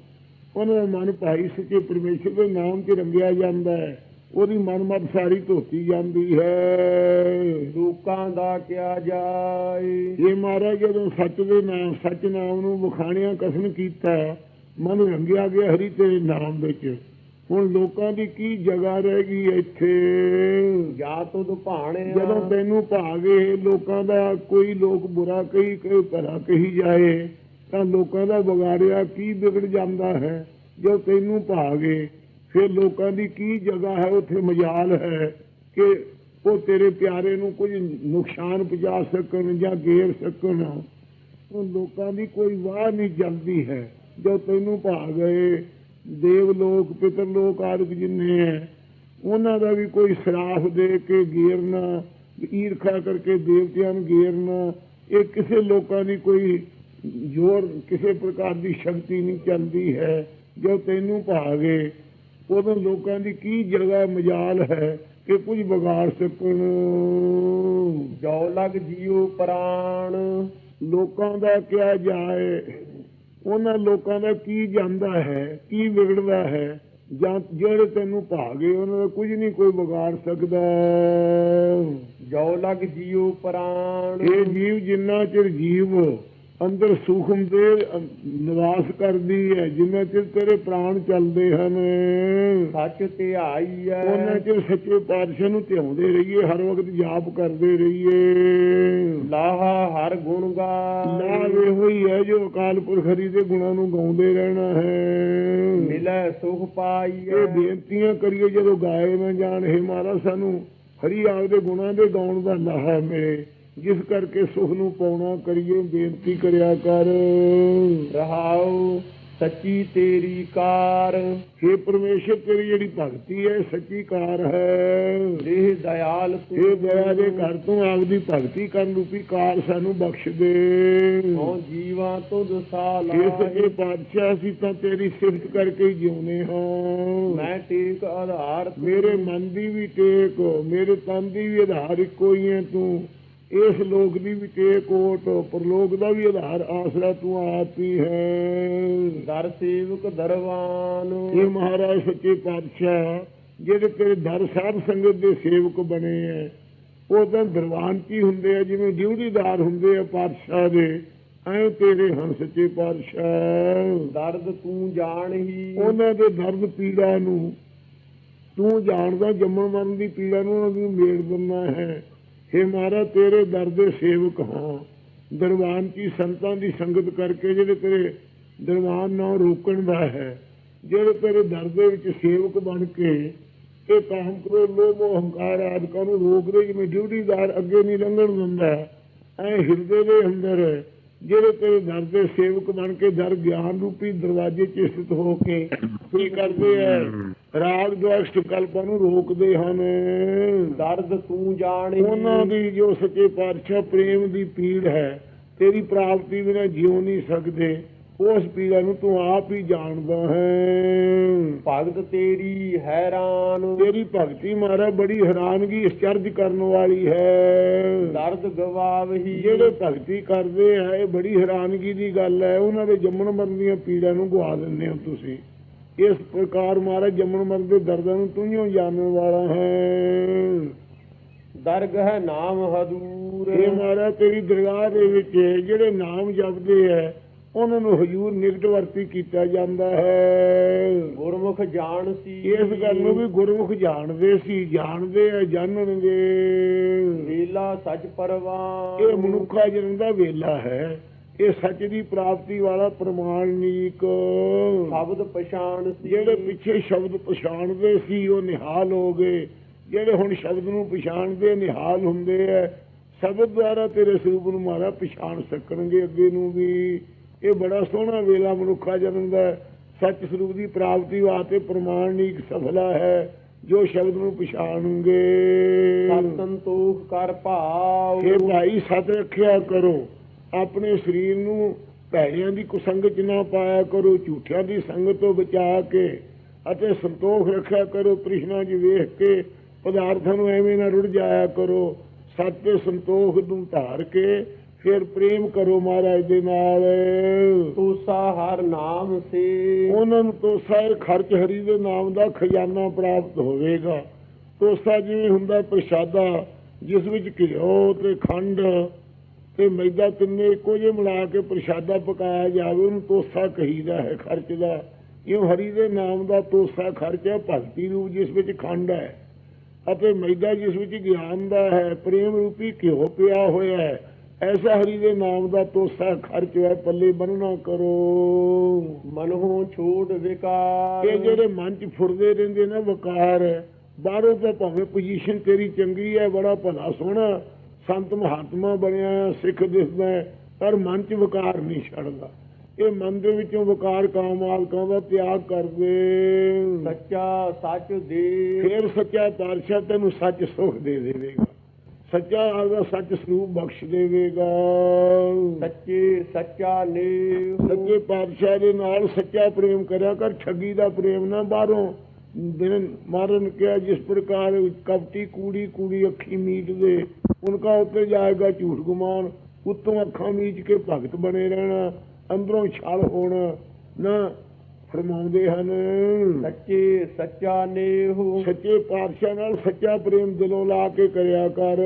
ਉਹਨਾਂ ਦਾ ਮਨ ਭਾਈ ਸੱਚੇ ਪਰਮੇਸ਼ਰ ਦੇ ਨਾਮ 'ਚ ਰੰਗਿਆ ਜਾਂਦਾ ਹੈ। ਉਹਦੀ ਮਨਮਤ ਸਾਰੀ ਧੋਤੀ ਜਾਂਦੀ ਹੈ। ਲੋਕਾਂ ਦਾ ਕਿਆ ਜਾਏ। ਇਹ ਮਹਾਰਾਜ ਜਦੋਂ ਸੱਚ ਦੇ ਨਾਮ ਸੱਚ ਨਾਮ ਨੂੰ ਵਿਖਾਣਿਆ ਕਥਨ ਕੀਤਾ ਮਨ ਰੰਗਿਆ ਗਿਆ ਹਰੀ ਤੇਰੇ ਨਾਮ ਵਿੱਚ। ਹੁਣ ਲੋਕਾਂ ਦੀ ਕੀ ਜਗ੍ਹਾ ਰਹਿ ਗਈ ਇੱਥੇ? ਜਾ ਤੁਧ ਭਾਣਿਆ ਜਦੋਂ ਤੈਨੂੰ ਭਾਗੇ ਲੋਕਾਂ ਦਾ ਕੋਈ ਲੋਕ ਬੁਰਾ ਕਹੀ ਕੋਈ ਭਲਾ ਕਹੀ ਜਾਏ। ਤਾਂ ਲੋਕਾਂ ਦਾ ਵਿਗਾੜਿਆ ਕੀ ਵਿਗੜ ਜਾਂਦਾ ਹੈ? ਜੋ ਤੈਨੂੰ ਭਾਗੇ, ਫਿਰ ਲੋਕਾਂ ਦੀ ਕੀ ਜਗ੍ਹਾ ਹੈ? ਉੱਥੇ ਮਜਾਲ ਹੈ ਕਿ ਉਹ ਤੇਰੇ ਪਿਆਰੇ ਨੂੰ ਕੁਝ ਨੁਕਸਾਨ ਪਹੁੰਚਾ ਸਕਣ ਜਾਂ ਗੇਰ ਸਕਣ। ਉਹ ਲੋਕਾਂ ਦੀ ਕੋਈ ਵਾਹ ਨਹੀਂ ਚੱਲਦੀ ਹੈ। ਜੋ ਤੈਨੂੰ ਭਾ ਗਏ ਦੇਵ ਲੋਕ, ਪਿਤਰ ਲੋਕ, ਆਦਿਕ ਜਿੰਨੇ ਹੈ, ਉਹਨਾਂ ਦਾ ਵੀ ਕੋਈ ਸਰਾਫ ਦੇ ਕੇ ਗੇਰਨਾ ਈਰਖਾ ਕਰਕੇ ਦੇਵਤਿਆਂ ਨੂੰ ਗੇਰਨਾ, ਇਹ ਕਿਸੇ ਲੋਕਾਂ ਦੀ ਕੋਈ ਜ਼ੋਰ ਕਿਸੇ ਪ੍ਰਕਾਰ ਦੀ ਸ਼ਕਤੀ ਨਹੀਂ ਚੱਲਦੀ ਹੈ। ਜੋ ਤੈਨੂੰ ਭਾਗੇ ਉਦੋਂ ਲੋਕਾਂ ਦੀ ਕੀ ਜਗ੍ਹਾ ਮਜਾਲ ਹੈ ਕਿ ਕੁਝ ਵਿਗਾੜ ਸਕਣ। ਜੋ ਲਗ ਜੀਉ ਪ੍ਰਾਣ। ਲੋਕਾਂ ਦਾ ਕਿਹਾ ਜਾਏ ਉਹਨਾਂ ਲੋਕਾਂ ਦਾ ਕੀ ਜਾਂਦਾ ਹੈ ਕੀ ਵਿਗੜਦਾ ਹੈ। ਜਾਂ ਜਿਹੜੇ ਤੈਨੂੰ ਭਾਗੇ ਉਹਨਾਂ ਦਾ ਕੁਝ ਨਹੀਂ ਕੋਈ ਵਿਗਾੜ ਸਕਦਾ। ਜੋ ਲਗ ਜੀਉ ਪ੍ਰਾਣ। ਇਹ ਜੀਵ ਜਿੰਨਾ ਚਿਰ ਜੀਵ ਅੰਦਰ ਸੂਖਮ ਦੇ ਨਿਵਾਸ ਕਰਦੀ ਹੈ ਜਿੰਨਾ ਚਿਰ ਤੇਰੇ ਪ੍ਰਾਣ ਚੱਲਦੇ ਹਨ। ਸੱਚ ਧਿਆਈ ਉਹਨਾਂ ਹੈ। ਚਿਰ ਸੱਚੇ ਪਾਤਸ਼ਾਹ ਨੂੰ ਧਿਆਉਂਦੇ ਰਹੀਏ ਹਰ ਵਕਤ ਜਾਪ ਕਰਦੇ ਰਹੀਏ। ਲਾਹਾ ਹਰ ਗੁਣ ਗਾ ਲਾਭ ਇਹੋ ਹੀ ਹੈ ਜੋ ਅਕਾਲ ਪੁਰਖ ਹਰੀ ਦੇ ਗੁਣਾਂ ਨੂੰ ਗਾਉਂਦੇ ਰਹਿਣਾ ਹੈ। ਮਿਲੈ ਸੁਖ ਪਾਈ ਇਹ ਬੇਨਤੀਆਂ ਕਰੀਏ ਜਦੋਂ ਗਾਏ ਨਾ ਜਾਣ ਹੈ ਮਹਾਰਾਜ ਸਾਨੂੰ ਹਰੀ ਆਪਦੇ ਗੁਣਾਂ ਦੇ ਗਾਉਣ ਦਾ ਲਾਹਾ ਮਿਲੇ। ਜਿਸ ਕਰਕੇ ਸੁਖ ਨੂੰ ਪਾਉਣਾ ਕਰੀਏ ਬੇਨਤੀ ਕਰਿਆ ਕਰ। ਰਹਾਉ ਸੱਚੀ ਤੇਰੀ ਕਾਰ। हे ਪਰਮੇਸ਼ਰ ਤੇਰੀ ਜਿਹੜੀ ਭਗਤੀ ਹੈ ਸੱਚੀ ਕਾਰ ਹੈ। ਦੇਹ ਦਇਆਲ ਇਹ ਦਇਆ ਦੇ ਘਰ ਤੋਂ ਆਪਦੀ ਭਗਤੀ ਕਰਨ ਰੂਪੀ ਕਾਰ ਸਾਨੂੰ ਬਖਸ਼ ਦੇ। ਹਉ ਜੀਵਾਂ ਤੁਧ ਇਹ ਸਾਲਾ ਸੱਚੇ ਪਾਤਸ਼ਾਹ ਅਸੀਂ ਤਾਂ ਤੇਰੀ ਸਿਫਤ ਕਰਕੇ ਹੀ ਜਿਉਨੇ ਹਾਂ। ਮੈਂ ਟੇਕ ਆਧਾਰ ਤੂੰ। ਮੇਰੇ ਮਨ ਦੀ ਵੀ ਟੇਕ ਮੇਰੇ ਤਨ ਦੀ ਵੀ ਆਧਾਰ ਇੱਕੋ ਹੀ ਹੈ ਤੂੰ। ਇਸ ਲੋਕ ਦੀ ਵੀ ਟੇਕ ਓਟ ਪਰਲੋਕ ਦਾ ਵੀ ਆਧਾਰ ਆਸਰਾ ਤੂੰ ਆਪ ਹੀ ਹੈ। ਦਰ ਸੇਵਕ ਦਰਵਾਨ। ਇਹ ਮਹਾਰਾਜ ਸੱਚੇ ਪਾਤਸ਼ਾਹ ਜਿਹੜੇ ਤੇਰੇ ਦਰ ਸਾਧ ਸੰਗਤ ਦੇ ਸੇਵਕ ਬਣੇ ਐ ਉਹ ਤਾਂ ਦਰਵਾਨ ਕੀ ਹੁੰਦੇ ਆ ਜਿਵੇਂ ਡਿਊਟੀਦਾਰ ਹੁੰਦੇ ਆ ਪਾਤਸ਼ਾਹ ਦੇ ਐ ਤੇਰੇ ਹਨ ਸੱਚੇ ਪਾਤਸ਼ਾਹ। ਦਰਦ ਤੂੰ ਜਾਣ ਹੀ। ਉਹਨਾਂ ਦੇ ਦਰਦ ਪੀੜਾ ਨੂੰ ਤੂੰ ਜਾਣਦਾ ਜੰਮਣ ਮਰਨ ਦੀ ਪੀੜਾ ਨੂੰ ਉਹਨਾਂ ਨੂੰ ਮੇੜ ਦਿੰਦਾ ਹੈ। हे ਮਹਾਰਾਜ, ਤੇਰੇ ਦਰ ਦੇ ਸੇਵਕ ਹਾਂ। ਦਰਬਾਨ ਕੀ ਸੰਤਾਂ ਦੀ ਸੰਗਤ ਕਰਕੇ ਜਿਹੜੇ ਤੇਰੇ ਦਰਬਾਨ ਨਾਲ ਰੋਕਣ ਦਾ ਹੈ, ਜਿਹੜੇ ਤੇਰੇ ਦਰ ਦੇ ਵਿੱਚ ਸੇਵਕ ਬਣ ਕੇ ਤੇ ਕਾਮ ਕਰੋ ਲੋਭ ਹੰਕਾਰ ਆਦਿਕਾਂ ਨੂੰ ਰੋਕਦੇ, ਜਿਵੇਂ ਡਿਊਟੀਦਾਰ ਅੱਗੇ ਨਹੀਂ ਲੰਘਣ ਦਿੰਦਾ, ਐ ਹਿਰਦੇ ਦੇ ਅੰਦਰ ਜਿਹੜੇ ਤੇਰੇ ਦਰ ਦੇ ਸੇਵਕ ਬਣ ਕੇ ਦਰ ਗਿਆਨ ਰੂਪੀ ਦਰਵਾਜ਼ੇ 'ਚ ਸਥਿਤ ਹੋ ਕੇ ਕੀ ਕਰਦੇ ਐ? ਰਾਗ ਦੁਆਸ਼ਟ ਕਲਪਾਂ ਨੂੰ ਰੋਕਦੇ ਹਨ। ਦਰਦ ਤੂੰ ਜਾਣ ਉਹਨਾਂ ਦੀ ਜੋ ਸੱਚੇ ਪਾਤਸ਼ਾਹ ਪ੍ਰੇਮ ਦੀ ਪੀੜ ਹੈ ਤੇਰੀ ਪ੍ਰਾਪਤੀ ਬਿਨਾਂ ਜਿਉ ਨਹੀਂ ਸਕਦੇ। ਉਸ ਪੀਰਾਂ ਨੂੰ ਤੂੰ ਆਪ ਹੀ ਜਾਣਦਾ ਹੈ। ਭਗਤ ਤੇਰੀ ਹੈਰਾਨ। ਤੇਰੀ ਭਗਤੀ ਮਹਾਰਾਜ ਬੜੀ ਹੈਰਾਨਗੀ ਅਚਰਜ ਕਰਨ ਵਾਲੀ ਹੈ। ਦਰਦ ਗਵਾਵਹੀ। ਜਿਹੜੇ ਭਗਤੀ ਕਰਦੇ ਆ ਇਹ ਬੜੀ ਹੈਰਾਨਗੀ ਦੀ ਗੱਲ ਹੈ। ਉਹਨਾਂ ਦੇ ਜੰਮਣ ਮਰਨ ਦੀਆਂ ਪੀੜਾਂ ਨੂੰ ਗਵਾ ਦਿੰਦੇ ਹੋ ਤੁਸੀਂ। ਇਸ ਪ੍ਰਕਾਰ ਮਹਾਰਾਜ ਜੰਮਣ ਮਰਨ ਦੇ ਦਰਦਾਂ ਨੂੰ ਤੂੰ ਹੀ ਜਾਣਨ ਵਾਲਾ ਹੈ। ਦਰਗ ਹੈ ਨਾਮ ਹਦੂਰ। ਇਹ ਮਹਾਰਾਜ ਤੇਰੀ ਦਰਗਾਹ ਦੇ ਵਿੱਚ ਜਿਹੜੇ ਨਾਮ ਜਪਦੇ ਹੈ ਉਹਨਾਂ ਨੂੰ ਹਜੂਰ ਨਿਕਟ ਵਰਤੀ ਕੀਤਾ ਜਾਂਦਾ ਹੈ। ਗੁਰਮੁਖ ਜਾਣ ਸੀ ਇਸ ਗੱਲ ਨੂੰ ਵੀ ਗੁਰਮੁਖ ਜਾਣਦੇ ਸੀ ਜਾਣਦੇ ਆ ਜਾਣਨਗੇ। ਵੇਲਾ ਸੱਚ ਪਰਵਾਨ। ਇਹ ਮਨੁੱਖਾ ਜਨਮ ਦਾ ਵੇਲਾ ਹੈ। ਇਹ ਸੱਚ ਦੀ ਪ੍ਰਾਪਤੀ ਵਾਲਾ ਪ੍ਰਮਾਣਿਕ। ਸ਼ਬਦ ਪਛਾਣ ਸੀ। ਜਿਹੜੇ ਪਿੱਛੇ ਸ਼ਬਦ ਪਛਾਣਦੇ ਸੀ ਉਹ ਨਿਹਾਲ ਹੋ ਗਏ। ਜਿਹੜੇ ਹੁਣ ਸ਼ਬਦ ਨੂੰ ਪਛਾਣਦੇ ਨਿਹਾਲ ਹੁੰਦੇ ਐ ਸ਼ਬਦ ਦੁਆਰਾ ਤੇਰੇ ਸਰੂਪ ਨੂੰ ਮਾਰਾ ਪਛਾਣ ਸਕਣਗੇ ਅੱਗੇ ਨੂੰ ਵੀ। ਇਹ ਬੜਾ ਸੋਹਣਾ ਵੇਲਾ ਮਨੁੱਖਾ ਜਨਮ ਦਾ। ਸੱਚ ਸਰੂਪ ਦੀ ਪ੍ਰਾਪਤੀ ਵਾਸਤੇ ਪ੍ਰਮਾਣਿਕ ਸਫਲਾ ਹੈ ਜੋ ਸ਼ਬਦ ਨੂੰ ਪਛਾਣਨਗੇ ਸਤ ਸੰਤੋਖ ਕਰ ਭਾਵ ਇਹ ਭਾਈ ਸਤ ਰੱਖਿਆ ਕਰੋ। ਆਪਣੇ ਸਰੀਰ ਨੂੰ ਭੈੜਿਆਂ ਦੀ ਕੁਸੰਗਤ 'ਚ ਨਾ ਪਾਇਆ ਕਰੋ ਝੂਠਿਆਂ ਦੀ ਸੰਗਤ ਤੋਂ ਬਚਾ ਕੇ ਅਤੇ ਸੰਤੋਖ ਰੱਖਿਆ ਕਰੋ ਤ੍ਰਿਸ਼ਨਾ 'ਚ ਵੇਖ ਕੇ ਪਦਾਰਥਾਂ ਨੂੰ ਐਵੇਂ ਨਾ ਰੁੜ ਜਾਇਆ ਕਰੋ। ਸਤ ਤੇ ਸੰਤੋਖ ਨੂੰ ਧਾਰ ਕੇ ਫਿਰ ਪ੍ਰੇਮ ਕਰੋ ਮਹਾਰਾਜ ਦੇ ਨਾਲ। ਤੂਸਾ ਹਰ ਨਾਮ ਸੇ। ਉਹਨਾਂ ਨੂੰ ਤੋਸਾ ਇਹ ਖਰਚ ਹਰੀ ਦੇ ਨਾਮ ਦਾ ਖਜ਼ਾਨਾ ਪ੍ਰਾਪਤ ਹੋਵੇਗਾ। ਤੋਸਾ ਜਿਵੇਂ ਹੁੰਦਾ ਪ੍ਰਸ਼ਾਦਾ ਜਿਸ ਵਿੱਚ ਘਿਓ ਤੇ ਖੰਡ ਤੇ ਮੈਦਾ ਤਿੰਨੇ ਇੱਕੋ ਜਿਹੇ ਮਿਲਾ ਕੇ ਪ੍ਰਸ਼ਾਦਾ ਪਕਾਇਆ ਜਾਵੇ ਉਹਨੂੰ ਤੋਸਾ ਕਹੀਦਾ ਹੈ ਖਰਚ ਦਾ। ਇਹ ਹਰੀ ਦੇ ਨਾਮ ਦਾ ਤੋਸਾ ਖਰਚ ਹੈ ਭਗਤੀ ਰੂਪ ਜਿਸ ਵਿੱਚ ਖੰਡ ਹੈ ਅਤੇ ਮੈਦਾ ਜਿਸ ਵਿੱਚ ਗਿਆਨ ਦਾ ਹੈ ਪ੍ਰੇਮ ਰੂਪੀ ਘਿਓ ਪਿਆ ਹੋਇਆ ਹੈ। ਐਸਾ ਹਰੀ ਦੇ ਨਾਮ ਦਾ ਤੋਸਾ ਖਰਚ ਹੈ ਪੱਲੇ ਬੰਨਣਾ ਕਰੋ। ਮਨਹੁ ਛੋੜ ਵਿਕਾਰ। ਇਹ ਜਿਹੜੇ ਮਨ ਚ ਫੁਰਦੇ ਰਹਿੰਦੇ ਨੇ ਵਕਾਰ ਬਾਹਰੋਂ ਤਾਂ ਭਾਵੇਂ ਪੋਜੀਸ਼ਨ ਤੇਰੀ ਚੰਗੀ ਹੈ ਬੜਾ ਭਲਾ ਸੋਹਣਾ ਸੰਤ ਮਹਾਤਮਾ ਬਣਿਆ ਸਿੱਖ ਦਿਸਦਾ ਪਰ ਮਨ ਚ ਵਕਾਰ ਨਹੀਂ ਛੱਡਦਾ। ਇਹ ਮਨ ਦੇ ਵਿੱਚੋਂ ਵਕਾਰ ਕਾਮਾਲਕਾਂ ਦਾ ਤਿਆਗ ਕਰਦੇ। ਸੱਚਾ ਸੱਚ ਦੇ। ਫਿਰ ਸੱਚਾ ਪਾਤਸ਼ਾਹ ਤੈਨੂੰ ਸੱਚ ਸੁਖ ਦੇ ਦੇਵੇਗਾ। ਸੱਚਾ ਆਪਦਾ ਸੱਚ ਸਰੂਪ ਬਖਸ਼ ਦੇਵੇਗਾ। ਸੱਚੇ ਸੱਚਾ ਨੇ ਸੱਚੇ ਪਾਤਸ਼ਾਹ ਦੇ ਨਾਲ ਸੱਚਾ ਪ੍ਰੇਮ ਕਰਿਆ ਕਰ ਠੱਗੀ ਦਾ ਪ੍ਰੇਮ ਨਾ ਬਾਹਰੋਂ। ਦਿਨ ਮਾਰਨ ਕਿਹਾ ਜਿਸ ਪ੍ਰਕਾਰ ਕਪਟੀ ਕੂੜੀ ਕੂੜੀ ਅੱਖੀ ਮੀਟ ਦੇ ਉਨਕਾ ਉੱਤੇ ਜਾਏਗਾ ਝੂਠ ਗੁਮਾਨ ਉੱਤੋਂ ਅੱਖਾਂ ਮੀਚ ਕੇ ਭਗਤ ਬਣੇ ਰਹਿਣਾ ਅੰਦਰੋਂ ਛਲ ਹੋਣਾ ਨਾ ਫਰਮਾਉਂਦੇ ਹਨ। ਸੱਚੇ ਸੱਚਾ ਨੇਹੁ ਸੱਚੇ ਪਾਤਸ਼ਾਹ ਨਾਲ ਸੱਚਾ ਪ੍ਰੇਮ ਦਿਲੋਂ ਲਾ ਕੇ ਕਰਿਆ ਕਰ।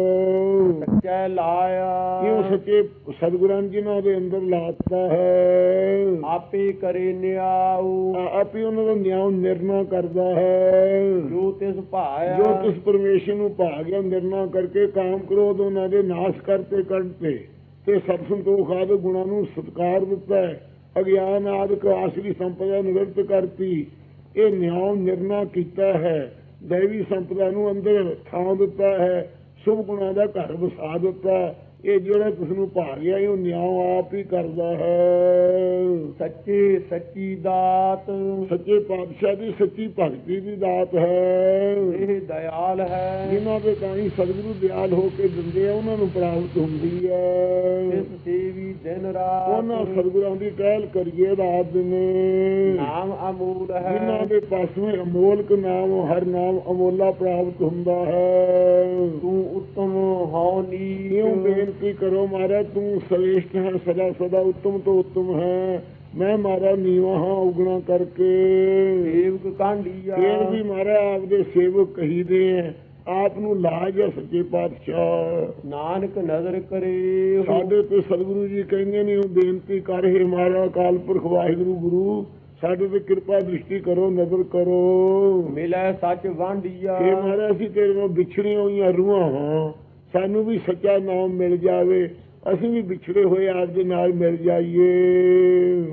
ਸੱਚਾ ਲਾਇਆ। ਕਿਉਂ ਸੱਚੇ ਸਤਿਗੁਰਾਂ ਜਿਨ੍ਹਾਂ ਦੇ ਅੰਦਰ ਲਾਤਾ ਹੈ। ਆਪੇ ਕਰੇ ਨਿਆਉ। ਆਪੇ ਉਹਨਾਂ ਦਾ ਨਿਆਂ ਨਿਰਣਾ ਕਰਦਾ ਹੈ। ਜੋ ਤਿਸ ਭਾਇਆ। ਜੋ ਤਿਸ ਪਰਮੇਸ਼ਰ ਨੂੰ ਭਾ ਗਿਆ ਨਿਰਣਾ ਕਰਕੇ ਕਾਮ ਕ੍ਰੋਧ ਉਹਨਾਂ ਦੇ ਨਾਸ਼ ਕਰਤੇ ਕੱਢਤੇ ਤੇ ਸਤ ਸੰਤੋਖ ਆਦਿ ਗੁਣਾਂ ਨੂੰ ਸਤਕਾਰ ਦਿੱਤਾ ਹੈ। ਅਗਿਆਨ ਆਦਿਕ ਆਸਰੀ ਸੰਪਦਾ ਨਿਵਰਤ ਕਰਤੀ। ਇਹ ਨਿਆਂ ਨਿਰਣਾ ਕੀਤਾ ਹੈ। ਦੇਵੀ ਸੰਪਦਾ ਨੂੰ ਅੰਦਰ ਥਾਂ ਦਿੱਤਾ ਹੈ। ਸ਼ੁਭ ਗੁਣਾਂ ਦਾ ਘਰ ਵਸਾ ਦਿੱਤਾ। ਇਹ ਜਿਹੜਾ ਕਿਸ ਨੂੰ ਭਾ ਗਿਆ ਇਹ ਉਹ ਨਿਆਂ ਆਪ ਹੀ ਕਰਦਾ ਹੈ। ਸੱਚੇ ਸੱਚੀ ਦਾਤ। ਸੱਚੇ ਪਾਤਸ਼ਾਹ ਦੀ ਸੱਚੀ ਭਗਤੀ ਦੀ ਦਾਤ ਹੈ। ਇਹ ਦਇਆਲ ਹੈ। ਜਿਨ੍ਹਾਂ ਦੇ ਕਾਈ ਸਤਿਗੁਰੂ ਦਿਆਲ ਹੋ ਕੇ ਦਿੰਦੇ ਆ ਉਹਨਾਂ ਨੂੰ ਪ੍ਰਾਪਤ ਹੁੰਦੀ ਹੈ। ਇਸ ਸੇਵੀ ਦਿਨ ਰਾਤ ਉਹਨਾਂ ਸਤਿਗੁਰਾਂ ਦੀ ਕਹਿਲ ਕਰੀਏ ਰਾਤ ਦਿਨ। ਨਾਮ ਅਮੂਲ ਜਿਨ੍ਹਾਂ ਹੈ ਦੇ ਪਾਸੋਂ ਅਮੋਲਕ ਨਾਮ ਹਰ ਨਾਮ ਅਮੋਲਾ ਪ੍ਰਾਪਤ ਹੁੰਦਾ ਹੈ। ਤੂੰ ਉੱਤਮ ਹਉ ਕਿਉਂ ਨੀਚ ਬੇਨਤੀ ਕਰੋ ਮਹਾਰਾਜ ਤੂੰ ਸ੍ਰੇਸ਼ਟ ਹੈ ਸਦਾ ਸਦਾ ਉੱਤਮ ਤੋਂ ਉੱਤਮ ਹੈ। ਮੈਂ ਮਾਰਾ ਨੀਵਾਂ ਹਾਂ ਉਗਣਾ ਕਰਕੇ। ਸੇਵਕ ਕਾਂਡੀਆ ਫੇਰ ਵੀ ਮਹਾਰਾਜ ਆਪਦੇ ਸੇਵਕ ਕਹੀਦੇ ਐ ਆਪ ਨੂੰ ਲਾਜ ਹੈ ਸੱਚੇ ਪਾਤਸ਼ਾਹ। ਨਾਨਕ ਨਜ਼ਰ ਕਰੇ। ਸਾਡੇ ਤੇ ਸਤਿਗੁਰੂ ਜੀ ਕਹਿੰਦੇ ਨੇ ਉਹ ਬੇਨਤੀ ਕਰ ਹੈ ਮਹਾਰਾਜ ਅਕਾਲ ਪੁਰਖ ਵਾਹਿਗੁਰੂ ਗੁਰੂ ਸਾਡੇ ਤੇ ਕਿਰਪਾ ਦ੍ਰਿਸ਼ਟੀ ਕਰੋ ਨਜ਼ਰ ਕਰੋ। ਮਿਲੈ ਸੱਚ ਵਾਂਡੀਆ ਇਹ ਮਹਾਰਾਜ ਅਸੀਂ ਤੇਰੇ ਨਾਲ ਵਿਛੜੀਆਂ ਹੋਈਆਂ ਰੂਹਾਂ ਹਾਂ। ਸਾਨੂੰ ਵੀ ਸੱਚਾ ਨਾਮ ਮਿਲ ਜਾਵੇ, ਅਸੀਂ ਵੀ ਵਿਛੜੇ ਹੋਏ ਆਪ ਦੇ ਨਾਲ ਮਿਲ ਜਾਈਏ।